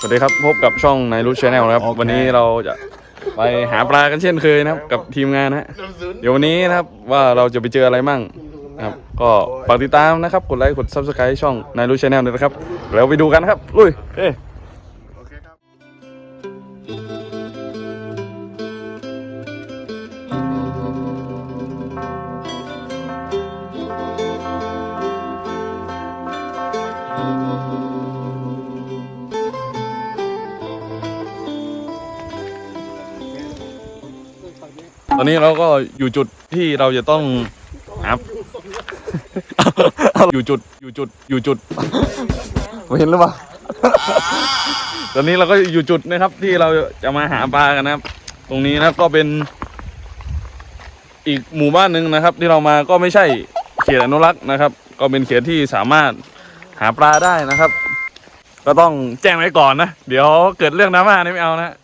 สวัสดีครับ พบกับช่องในรูชแนลนะครับโอเควันนี้เราจะไปหาปลากันเช่นเคยนะครับ กับทีมงานนะฮะเดี๋ยววันนี้นะครับว่าเราจะไปเจออะไรมั่งนะครับ ก็ฝากติดตามนะครับ กดไลค์กด subscribe ช่องในรูชแนลด้วยนะครับ แล้วไปดูกันครับ ลุยเอ้ ตอนนี้เราก็อยู่จุดที่เราจะต้องหาเอาอยู่จุดอยู่จุดอยู่จุดไม่เห็นหรือเปล่าตอนนี้เราก็อยู่จุดนะครับ ที่เราจะมาหาปลากันนะครับ ตรงนี้นะครับก็เป็น อีกหมู่บ้านหนึ่งนะครับ ที่เรามาก็ไม่ใช่เขตอนุรักษ์นะครับ ก็เป็นเขตที่สามารถหาปลาได้นะครับ ก็ต้องแจ้งไว้ก่อนนะ เดี๋ยวเกิดเรื่องดราม่านี่ไม่เอานะ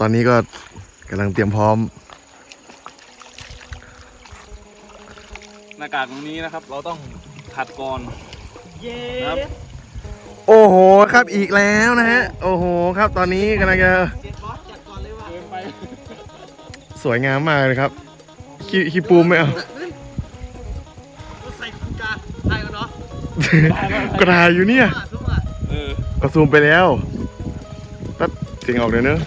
ตอนนี้ก็กำลังเตรียมพร้อม หน้ากากตรงนี้นะครับ เราต้องขัดก่อนนะครับ โอ้โหครับอีกแล้วนะฮะ โอ้โหครับตอนนี้กำลังจะสวยงามมากเลยครับขี้ขี้ปูมไม่เอาใส่คุณกาไทยกันเนาะกระดาษอยู่เนี่ยทุกอะเออก็ซูมไปแล้วตัดเสียงออกเลยเนอะ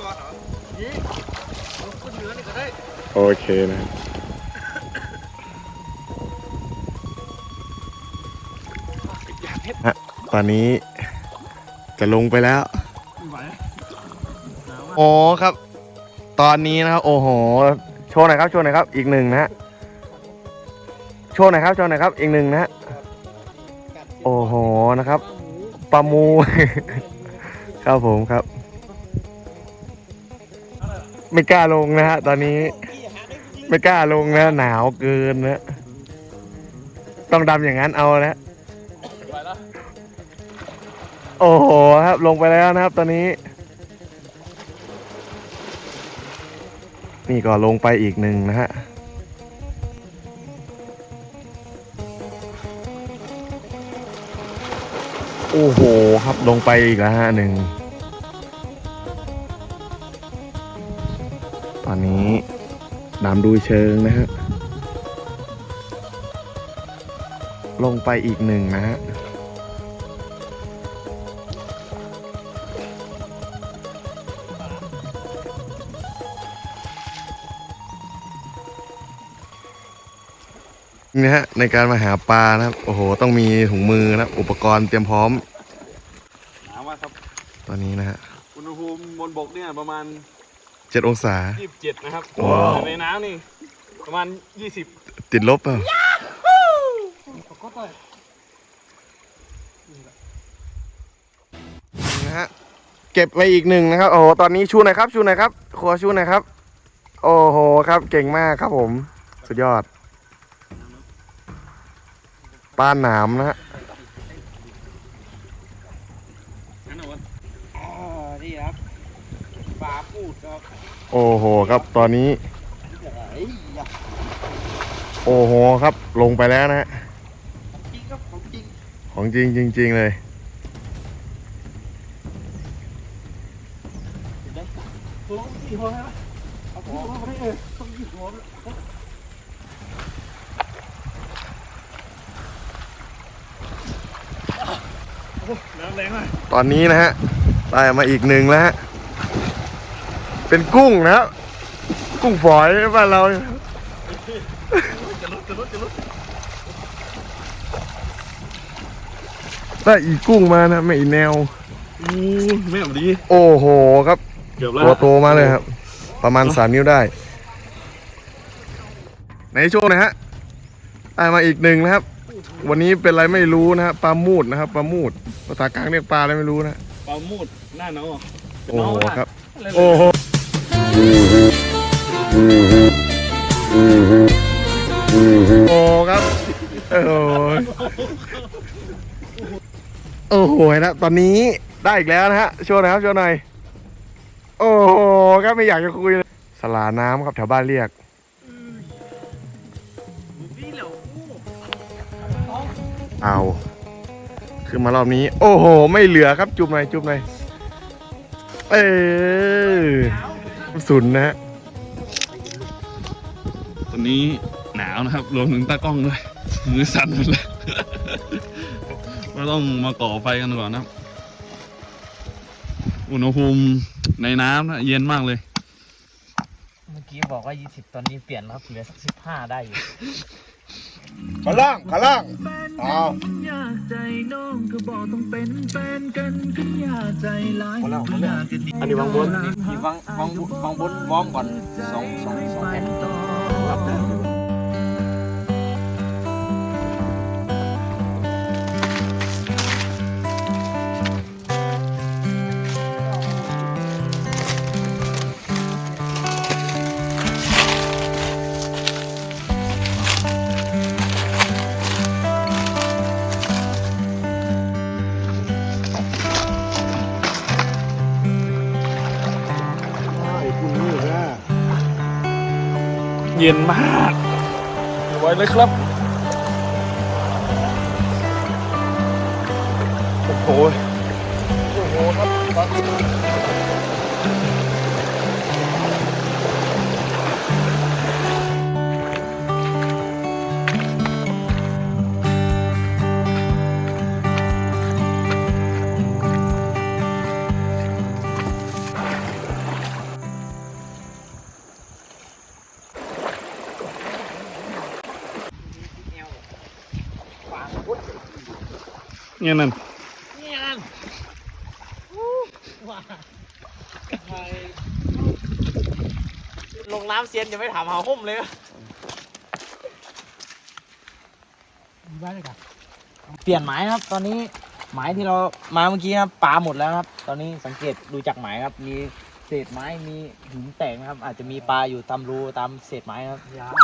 ก่อนเหรอนี่คุณเหนือนี่ก็ได้โอเคนะ อนนี้จะลงไปแล้ว โอ้ครับ ตอนนี้นะครับ โอ้โห โชว์หน่อยครับ โชว์หน่อยครับ อีกหนึ่งนะฮะ โชว์หน่อยครับ โชว์หน่อยครับ อีกหนึ่งนะฮะ โอ้โห นะครับ ปลาหมู ครับผมครับ ไม่กล้าลงนะฮะ ตอนนี้ ไม่กล้าลงนะ หนาวเกินนะ ต้องดำอย่างนั้นเอานะ โอ้โหครับลงไปแล้วนะครับ ตอนนี้ นี่ก็ลงไปอีกหนึ่งนะฮะโอ้โหครับลงไปอีกแล้วฮะหนึ่งตอนนี้ดำดูเชิงนะฮะลงไปอีกหนึ่งนะฮะ นี่ฮะในการมาหาปลานะครับ โอ้โห ต้องมีถุงมือนะครับอุปกรณ์เตรียมพร้อมหนาวมากครับ ตอนนี้นะฮะอุณหภูมิบนบกเนี่ยประมาณเจ็ดองศา 27 นะครับว้าวแต่ในน้ำนี่ประมาณ 20ติดลบเปล่านะฮะเก็บไปอีกหนึ่งนะครับ โอ้โห ตอนนี้ชูหน่อยครับ ชูหน่อยครับ ครัวชูหน่อยครับ โอ้โหครับเก่งมากครับผม สุดยอด ปลาหนามนะฮะงั้นเหรอวะอ๋อนี่ครับปลาพูดครับ โอ้โหครับตอนนี้เฮ้ยอย่าโอ้โหครับลงไปแล้วนะฮะ จริงครับของจริง ของจริงจริง ๆ เลยตัวสี่หัวไหมเอาหัวเขาไม่เออต้องยี่หัว น้ำแรงมาก ตอนนี้นะฮะได้มาอีกหนึ่งแล้วฮะเป็นกุ้งนะครับ กุ้งฝอยบ้านเราเนี่ยได้อีกกุ้งมานะไม่อีแนวอู้ไม่เอาดี โอ้โหครับเกือบแล้วตัวโตมาเลยครับ ประมาณสามนิ้วได้ ในช่วงนะฮะได้มาอีกหนึ่งนะครับ วันนี้เป็นอะไรไม่รู้นะฮะปลามูดนะครับปลามูดภาษากลางเรียกปลาอะไรไม่รู้นะปลามูดหน้าหนาวอะโอ้โหครับอะไรเลยโอ้โหโอ้ครับโอ้โหโอ้โหนะตอนนี้ได้อีกแล้วนะฮะโชว์หน่อยครับโชว์หน่อยโอ้โหครับไม่อยากจะคุยเลยสลาน้ำครับแถวบ้านเรียก เหล่าเอาคือขึ้นมารอบนี้ โอ้โห ไม่เหลือครับ จุบหน่อยจุบหน่อยเออสุนนะฮะตอนนี้หนาวนะครับรวมถึงตากล้องด้วยมือสั่นหมดเลยก็ต้องมาก่อไฟกันก่อนนะครับอุณหภูมิในน้ำนะเย็นมากเลย เมื่อกี้บอกว่า 20 ตอนนี้เปลี่ยนแล้วครับเหลือสัก15 ได้อยู่ ขาล่างขาล่างอ้าวอยากใจน้องก็บอกต้องเป็นแฟนกันก็อยากใจร้ายหมดแล้วหมดแล้วอยากจะดีอันนี้วางบนมีฟังฟังฟังบนวอร์มก่อนสองสอง ย็นมากไว้เลยครับ โอ้โห โอ้โหครับ ตอนนี้เนี่ยนั่นลงน้ำเซียนจะไม่ถามหาห่มเลยบ้านเลยกันเปลี่ยนหมายนะครับ ตอนนี้หมายที่เรามาเมื่อกี้ครับปลาหมดแล้วครับ ตอนนี้สังเกตดูจากหมายครับ มีเศษไม้มีหินแตกนะครับ อาจจะมีปลาอยู่ตามรูตามเศษไม้ครับยาม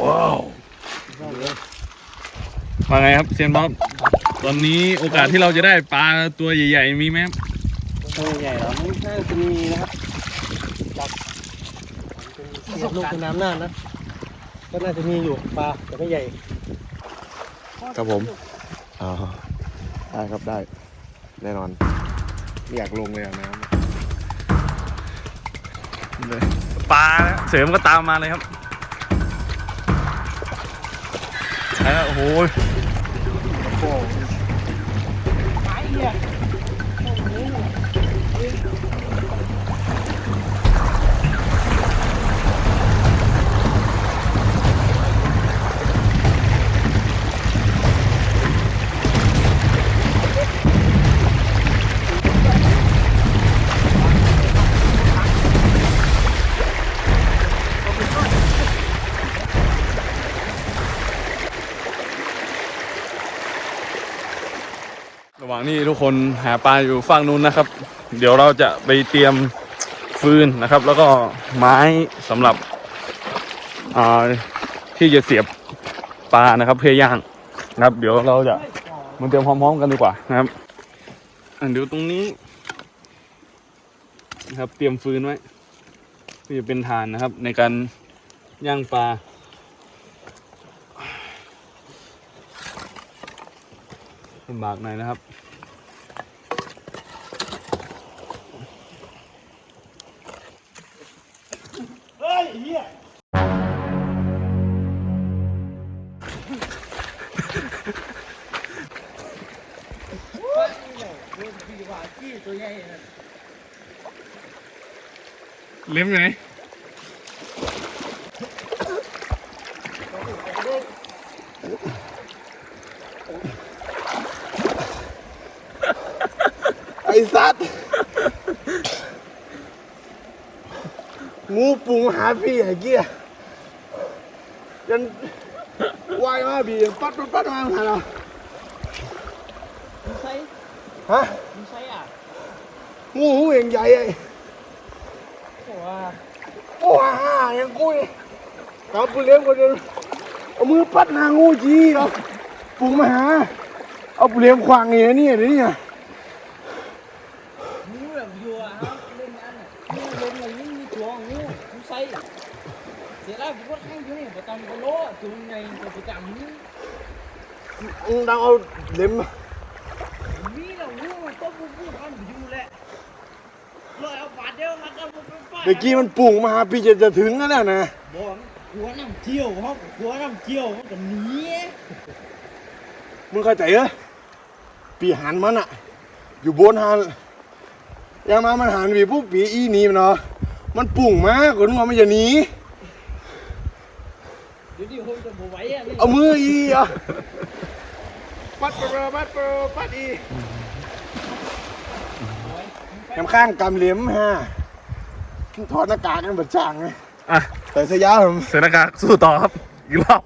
ว้าวว่าไงครับเซียนบ๊อบ ตอนนี้โอกาสที่เราจะได้ปลาตัวใหญ่ๆมีไหมครับตัวใหญ่ๆเหรอไม่น่าจะมีนะครับจับเป็นเสียบลูกเป็นน้ำหน้านะก็น่าจะมีอยู่ปลาแต่ไม่ใหญ่ครับผมอ๋อได้ครับได้ แน่นอนไม่อยากลงเลยอะน้เลยปลาเสริมก็ตามมาเลยครับแล้วโอ้โห ร หว่างนี้ทุกคนหาปลาอยู่ฝั่งนู้นนะครับ เดี๋ยวเราจะไปเตรียมฟืนนะครับ แล้วก็ไม้สำหรับที่จะเสียบปลานะครับ เพื่อย่างนะครับ เดี๋ยวเราจะมาเตรียมพร้อมๆกันดีกว่านะครับอะเดี๋ยวตรงนี้นะครับ เตรียมฟืนไว้เพื่อจะเป็นฐานนะครับ ในการย่างปลาลำบากหน่อยนะครับี่ยเล็มไหน ไอ้สัตว์ งูปุงหาพี่ไอ้เกี้ยจนวายมาบีปัดปัดปัดมาหาเราใช่ฮะไม่ใช่อะงูหูเองใหญ่ไอ้บอกว่าโอ้ฮ่ายังกุ้ยกลับไปเลี้ยงคนเดียวเอามือปัดหางูจีเหรอปุงมาหาเอาไปเลี้ยงควางนี่นะเนี่ยเดี๋ยวนี้อะ งูแบบอยู่อะครับเล่นอันน่ะงูเล่นอะไรนี่มีตัวงูงูใส่เสียแล้วผมก็แข่งอยู่นี่ประตอนก็โล ตัวในกิจกรรมนี้มึงดังเอาเล็มเมื่อกี้มันปุ่งมาหาพี่จะจะถึงแล้วนะบอกหัวน้ำเที่ยวเขาหัวน้ำเที่ยวมันก็หนีมึงเข้าใจเหรอปีหันมันอะอยู่บนหันยังมามันหันวีปุ๊บปีอีหนีมันเนาะมันปุ่งมาคนมันไม่จะหนีเดี๋ยวนี้ผมจะบไหว้อะนี่เอามืออีอะ ปัดเปรอปัดเปรอปัดอีแคมข้างกำเหลี่ยมฮะถอดหน้ากากกันแบบจ้างไงอะใส่เสื้อยาวผมเสนากากสู้ต่อครับ อีกรอบ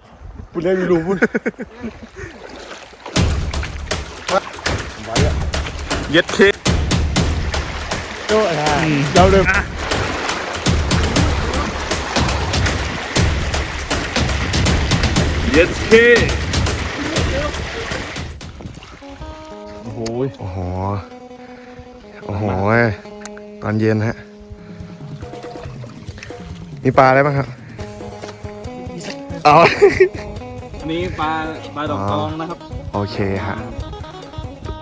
พูดเล่นไม่รู้พูดเย็ดเคโอ้ยเราเลยเย็ดเคโโหโอ้โห โอ้โหเว้ยตอนเย็นฮะ มีปลาอะไรบ้างครับ เอา อันนี้ปลาปลาดอกตองนะครับ โอเคฮะ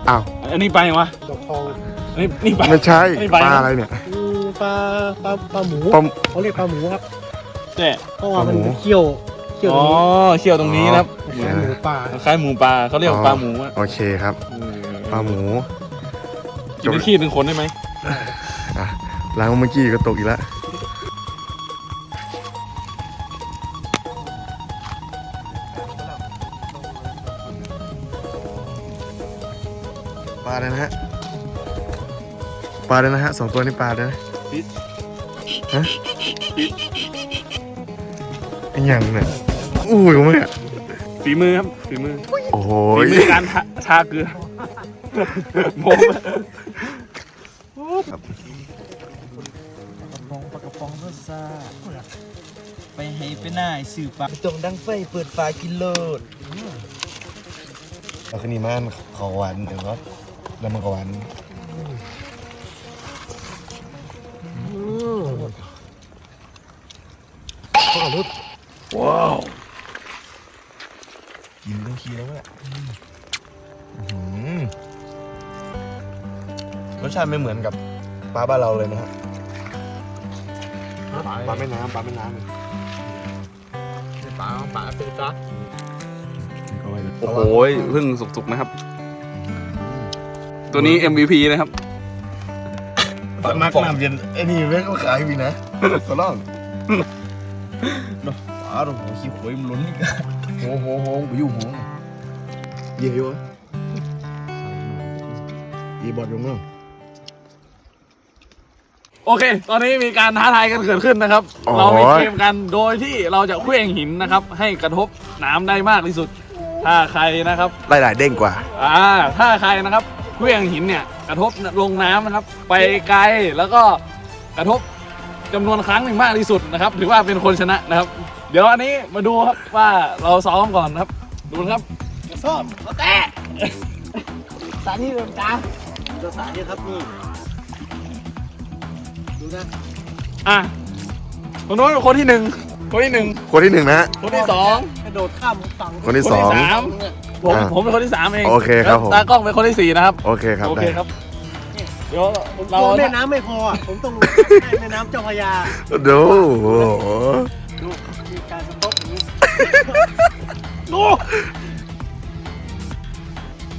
อ้าว อันนี้ปลาอย่างวะ ดอกทอง อันนี้นี่ปลา ไม่ใช่ ไม่ปไปลานะอะไรเนี่ย ปลาปลาปลาหมูปลาเขาเรียกปลาหมูครับเจ๊เพราะว่ามันปลาหมู เคี่ยว เคี่ยวอ๋อเชี่ยวตรงนี้นะครับ เหมือนหมูป่าคล้ายหมูปลาเขาเรียกว่าปลาหมูอะโอเคครับ ปลาหมูกินได้ขี้หนึ่งคนได้ไหมอะล้างเมื่อกี้ก็ตกอีกแล้วปลาเลยนะฮะปลาเลยนะฮะสองตัวนี้ปลาเลยนะฮะไอ้หยังเนี่ยอุ้ยมึงเนี่ยฝีมือครับฝีมือโอ้โหฝีมือการทาทาเกลือโมงปองปลากระป๋องรสชาไปให้ไปหน้าสื่อปากจงดังไฟเปิดฝากินโลดแล้วคืนนี้มันขอหวานเดี๋ยวก็แล้วมันก็หวานว้าวกินทั้งทีแล้วแหละ รสชาติไม่เหมือนกับปลาบ้านเราเลยนะฮะปลาแม่น้ำปลาแม่น้ำปลาปลาเป็นปลาเอาไว้เลยโอ้โหเพิ่งสุกๆนะครับ ตัวนี้ MVP นะครับปลามักน้ำเย็นไอ้นี่แม่งก็ขายพี่นะก็ล่องปลาโอ้โหขี้หวยมันล้นนี่กันโหโหโหไปอยู่โหเยี่ยวะอีบอดยงมั้ง โอเค ตอนนี้มีการท้าทายกันเกิดขึ้นนะครับ อ๋อ เรามีเกมกันโดยที่เราจะเคลื่องหินนะครับ ให้กระทบน้ำได้มากที่สุด ถ้าใครนะครับหลายๆเด้งกว่า อ่าถ้าใครนะครับเคลื่องหินเนี่ยกระทบลงน้ำนะครับ ไปไกลแล้วก็กระทบจำนวนครั้งหนึ่งมากที่สุดนะครับ ถือว่าเป็นคนชนะนะครับ เดี๋ยวอันนี้มาดูครับว่าเราซ้อมก่อนครับ ดูนะครับส้มมาแตะสาธิตแบบจ้าตัวสาธิตครับนี่ ดูนะอะคนโน้นเป็นคนที่หนึ่งคนที่หนึ่งคนที่หนึ่งนะฮะ คนที่สองกระโดดข้ามฝั่งคนที่คนสองที่สามผมอ่าผมเป็นคนที่สามเองโอเคครับผม แล้วตากล้องเป็นคนที่สี่นะครับโอเคครับโอได้เคครับเดี๋ยวเราตัวแม่น้ำไม่พออะผมต้องให้แม่น้ำเจ้าพระยาดูโอ้โหดูมีการสต๊อกอย่างนี้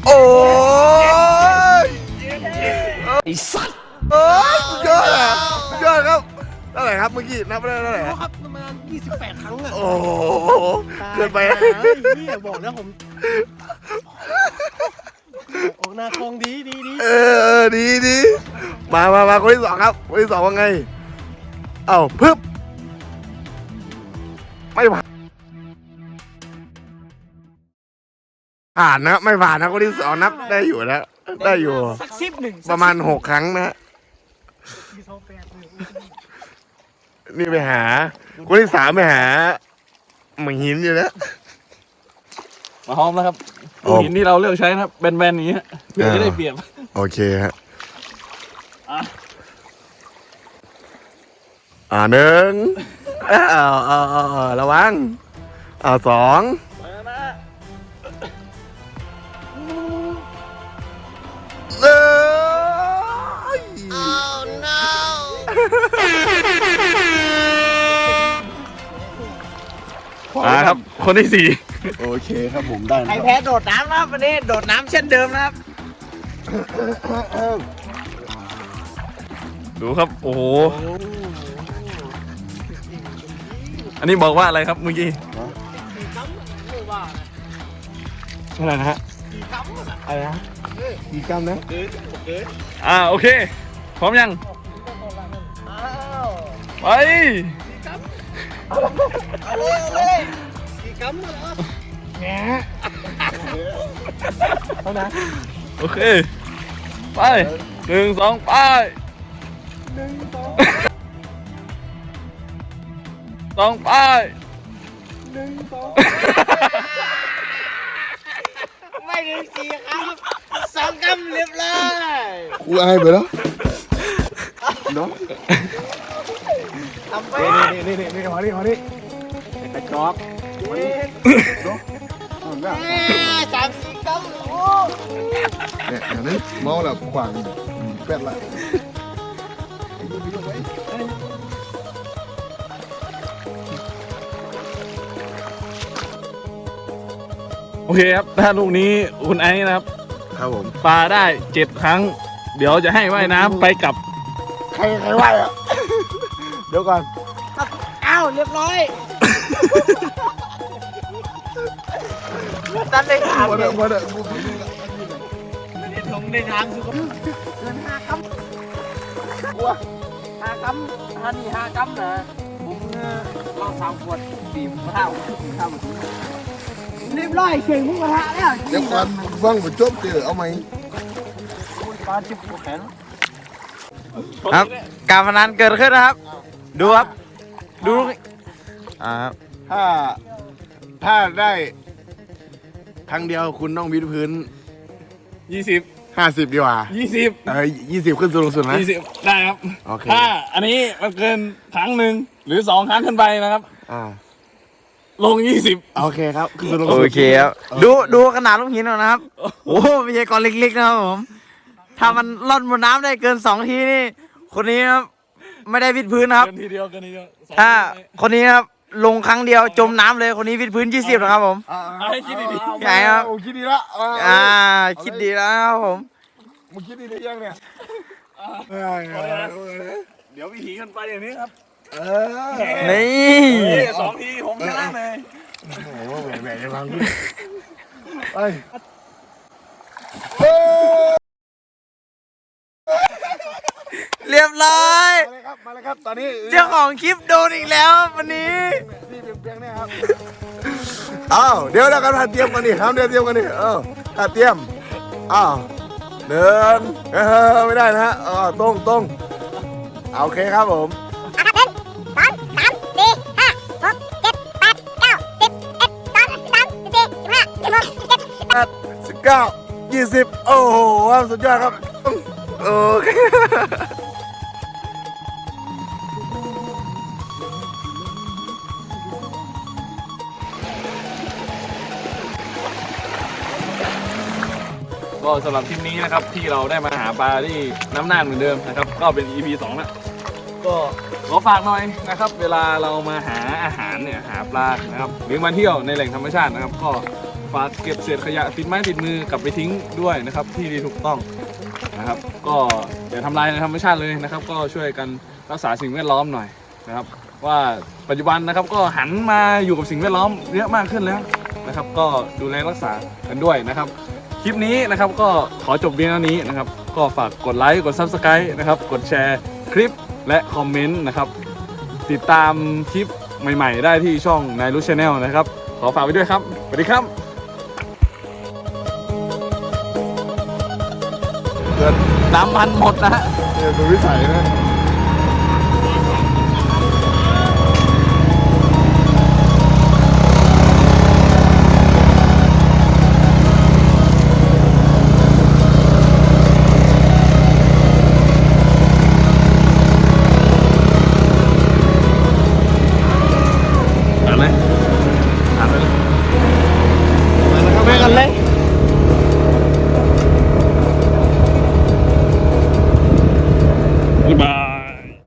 โอ้ย ไอ้สัตว์ โอ้ยสุดยอดอะสุดยอดครับเท่าไหร่ครับเมื่อกี้นับไปได้เท่าไหร่โอ้ฮะครับประมาณ 28 ครั้งอะโอ้โหเกินไปตายเฮียบอกแล้วผมออกหน้าคลองดีดีดีเออเออดีดีมามามาคนที่สองครับคนที่สองว่าไง เอ้าพึบไม่ผ่านผ่านนะไม่ผ่านนะคนที่สองนับได้อยู่นะได้อยู่สักสิบหนึ่งประมาณหกครั้งนะ สี่สองแปดหนึ่งนี่ไปหา คนที่สามไปหาเหมือนหินอยู่แล้ว มาพร้อมแล้วครับโอ้หินที่เราเลือกใช้นะครับแบนๆอย่างเงี้ยเพื่อจะได้เปรียบโอเคฮะ อะอ่าหนึ่งอ้าวอ้าวอ้าวอ้าวระวังอ้าวสองไปแล้วนะหนึ่ง อ่าครับ คนที่สี่โอเคครับผมได้นะใครแพ้โดดน้ำครับวันนี้โดดน้ำเช่นเดิมนะครับ ดูครับ โอ้โห อันนี้บอกว่าอะไรครับเมื่อกี้อะไรนะฮะอะไรนะกี่กรัมนะอ่าโอเค พร้อมยัง ไปเอาเลยเอาเลยกี่กัมเหรอโอเค ไปหนึ่งสองไปหนึ่งสองสองไปหนึ่งสองไม่ถึงสี่ครับสองกัมเรียบร้อยกูอายไปแล้วเนาะ ทำไปนี่นี่นี่นี่มาดิมาดิแต่กรอบมานาะเนี่สามสี่กัมโอ้เนี่ยอย่างนี้เมาแล้วขวางเป็ดละโอเคครับ ถ้าลูกนี้คุณไอ้นะครับ ครับผมปลาได้เจ็ดครั้ง เดี๋ยวจะให้ว่ายน้ำไปกับ ใครใครไหวอะ ดี๋ยวก่อน อ้าวเรียบร้อยตันได้ถามมาเลเด้ยอมาเด้อกูลงได้ทางสุดเกินห้ากัมกลัวห้ากัมห้านี่ห้ากัมนะผมเออเราสามขวดบีบมะพร้าวทำเรียบร้อยเข่งมุกกระทะแล้วเดี๋ยวก่อนฟังไปจบเจอเอาไหมปลาจิบหัวแขนครับ การพนันเกิดขึ้นนะครับ ดูครับ ดูอ่าครับถ้าถ้าได้ ครั้งเดียวคุณต้องวิดพื้นยี่สิบห้าสิบดีกว่ายี่สิบเออยี่สิบขึ้นสูงสุดนะ ยี่สิบได้ครับ โอเค ถ้าอันนี้มันเกินครั้งหนึ่งหรือสองครั้งขึ้นไปนะครับ อ่า ลงยี่สิบโอเคครับขึ้นสูงโอสุดเคครับ ดูดูขนาดลูกหินก่อนนะครับ โอ้โหไม่ใช่ก้อนเล็กๆนะครับผม ถ้ามันล่อนบนน้ำได้เกินสองทีนี่ คนนี้นะครับ ไม่ได้วิดพื้นนะครับ เกินทีเดียวเกินทีเดียวสองถ้าทีคนนี้นะครับลงครั้งเดียวจมน้ำเลยคนนี้วิดพื้น 20นะครับผมอ่าเอาให้คิดดีใหญ่ครับ โอ้คิดดีละอ่าอ่า คิดดีแล้วนะครับผม มึงคิดดีหรือยังเนี่ยเออๆเดี๋ยววิธีกันไปอย่างนี้ครับเออนี่เฮ้ยสองทีผมชนะเลยโอ้โหแหวนแหวนจะฟังดิไปเรียบร้อย มาเลยครับ มาเลยครับ ตอนนี้เจ้าของคลิปโดนอีกแล้วครับวันนี้ที่เปียงๆเนี่ยครับอ้าวเดี๋ยวเรากันมาเตรียมกันดิทำเดี๋ยวเตรียมกันดิเออถ้าเตรียมอ้าวเดินเออไม่ได้นะฮะเออตรงตรงเอาโอเคครับผมสามสามสี่ห้าหกเจ็ดแปดเก้าสิบเอ็ดสองสามสี่สิบห้าสิบหกสิบเจ็ด แปดสิบเก้ายี่สิบโอ้โหสุดยอดครับโอเค ก็สำหรับทริปนี้นะครับที่เราได้มาหาปลาที่น้ำน่านเหมือนเดิมนะครับ ก็เป็น EP สองแล้วก็ขอฝากหน่อยนะครับ เวลาเรามาหาอาหารเนี่ยหาปลานะครับหรือมาเที่ยวในแหล่งธรรมชาตินะครับ ก็ฝากเก็บเศษขยะติดไม้ติดมือกลับไปทิ้งด้วยนะครับที่ที่ถูกต้องนะครับ ก็อย่าทำลายในธรรมชาติเลยนะครับ ก็ช่วยกันรักษาสิ่งแวดล้อมหน่อยนะครับว่าปัจจุบันนะครับก็หันมาอยู่กับสิ่งแวดล้อมเยอะมากขึ้นแล้วนะครับ ก็ดูแลรักษากันด้วยนะครับ คลิปนี้นะครับก็ขอจบเพียงเท่านี้นะครับ ก็ฝากกดไลค์กด Subscribe นะครับ กดแชร์คลิปและคอมเมนต์นะครับ ติดตามคลิปใหม่ ๆ ได้ที่ช่องนายรู้ชาแนลนะครับ ขอฝากไว้ด้วยครับสวัสดีครับเกิดน้ำมันหมดนะฮะเนี่ยเป็นวิสัยนะ